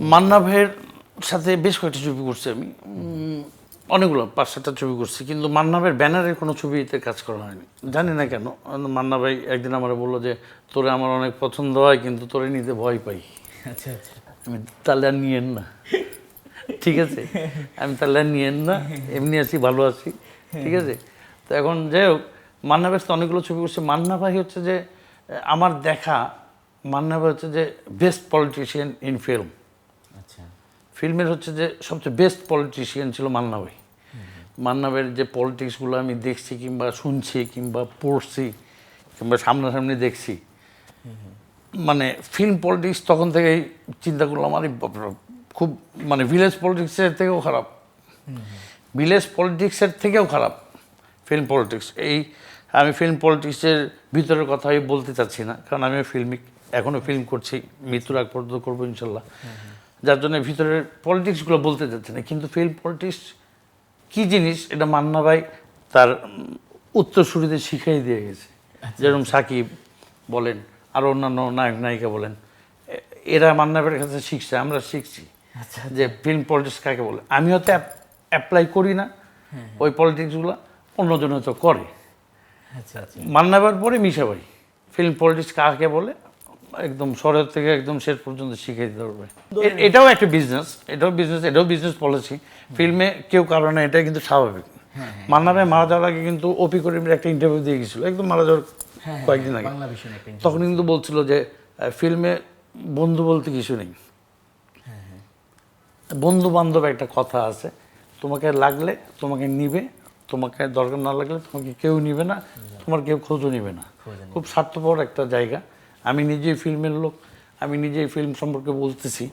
মান্না ভাইয়ের সাথে বেশ কয়েকটা ছবি করছি আমি। অনেকগুলো পাঁচ সাতটা ছবি করছি কিন্তু মান্না ভাইয়ের ব্যানারের কোনো ছবিতে কাজ করা হয়নি। জানি না কেন মান্না ভাই একদিন আমার বলল যে তোরে আমার অনেক পছন্দ হয় কিন্তু তোরে নিতে ভয় পাই। আচ্ছা আচ্ছা। আমি তাহলে আর নিয়েন না। ঠিক আছে? আমি তাহলে আর নিয়েন না এমনি আছি ভালো আছি। ঠিক আছে? তো এখন যাই হোক মান্না ভাই তো অনেকগুলো ছবি করছে। মান্না ভাই হচ্ছে যে আমার দেখা মান্না ভাই হচ্ছে যে বেস্ট পলিটিশিয়ান ইন ফিল্ম ফিল্মের হচ্ছে যে সবচেয়ে বেস্ট পলিটিশিয়ান ছিল মান্না ভাই মান্না ভাইয়ের যে পলিটিক্সগুলো আমি দেখছি কিংবা শুনছি কিংবা পড়ছি কিংবা সামনাসামনি দেখছি মানে ফিল্ম পলিটিক্স তখন থেকেই চিন্তা করলাম, আরে খুব মানে ভিলেজ পলিটিক্সের থেকেও খারাপ। ভিলেজ পলিটিক্সের থেকেও খারাপ ফিল্ম পলিটিক্স এই আমি ফিল্ম পলিটিক্সের ভিতরের কথা আমি বলতে চাচ্ছি না, কারণ আমি ফিল্মিক এখনও ফিল্ম করছি, মৃত্যুর আগ পর্যন্ত করব ইনশাল্লাহ। যার জন্য ভিতরের পলিটিক্সগুলো বলতে চাচ্ছি না। কিন্তু ফিল্ম পলিটিক্স কী জিনিস এটা মান্না ভাই তার উত্তরসূরিতে শিখাই দিয়ে গেছে। যেরকম সাকিব বলেন আর অন্যান্য নায়ক নায়িকা বলেন এরা মান্না ভাইয়ের কাছে শিখছে আমরা শিখছি আচ্ছা যে ফিল্ম পলিটিক্স কাকে বলে। আমি হয়তো অ্যাপ্লাই করি না ওই পলিটিক্সগুলো অন্যজন হয়তো করে। আচ্ছা আচ্ছা। মান্না ভাইয়ের পরে মিশা ভাই ফিল্ম পলিটিক্স কাকে বলে? একদম শহরের থেকে একদম শেষ পর্যন্ত শিখিয়ে দিতে পারবে। এটাও একটা বিজনেস এটাও বিজনেস এটাও বিজনেস পলিসি ফিল্মে কেউ কারণে এটা কিন্তু স্বাভাবিক। মান্না ভাই মারা যাওয়ার আগে কিন্তু ওপি করিমের একটা ইন্টারভিউ দিয়ে গেছিল একদম মারা যাওয়ার হ্যাঁ, কয়েকদিন আগে। তখন কিন্তু বলছিল যে ফিল্মে বন্ধু বলতে কিছু নেই। বন্ধু বান্ধব একটা কথা আছে তোমাকে লাগলে তোমাকে নিবে তোমাকে দরকার না লাগলে তোমাকে কেউ নিবে না তোমার কেউ খোঁজও নিবে না। খুব স্বার্থপর একটা জায়গা। আমি নিজেই ফিল্মের লোক আমি নিজেই ফিল্ম সম্পর্কে বলতেছি।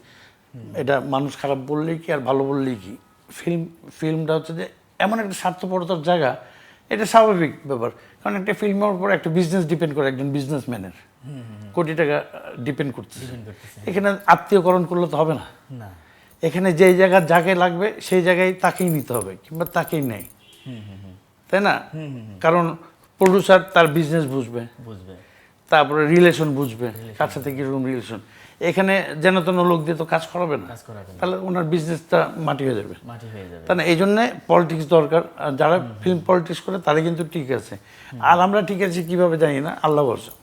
এটা মানুষ খারাপ বললেই কি আর ভালো বললেই কি? ফিল্ম ফিল্মটা হচ্ছে যে এমন একটা স্বার্থপরতার জায়গা এটা স্বাভাবিক ব্যাপার। কারণ একটা ফিল্মের উপর একটা বিজনেস ডিপেন্ড করে একজন বিজনেসম্যানের কোটি টাকা ডিপেন্ড করতেছে। এখানে আত্মীয়করণ করলে তো হবে না। এখানে যেই জায়গা যাকে লাগবে সেই জায়গায় তাকেই নিতে হবে কিংবা তাকেই নেয় তাই না? কারণ প্রডিউসার তার বিজনেস বুঝবে। বুঝবে। তারপরে রিলেশন বুঝবে কার সাথে কীরকম রিলেশন এখানে যেন তেন লোক দিয়ে তো কাজ করাবে না তাহলে ওনার বিজনেসটা মাটি হয়ে যাবে। মাটি হয়ে যাবে। তাই এই জন্যে পলিটিক্স দরকার। যারা ফিল্ম পলিটিক্স করে তারা কিন্তু ঠিক আছে। আর আমরা ঠিক আছি কীভাবে জানি না আল্লাহ বর্ষা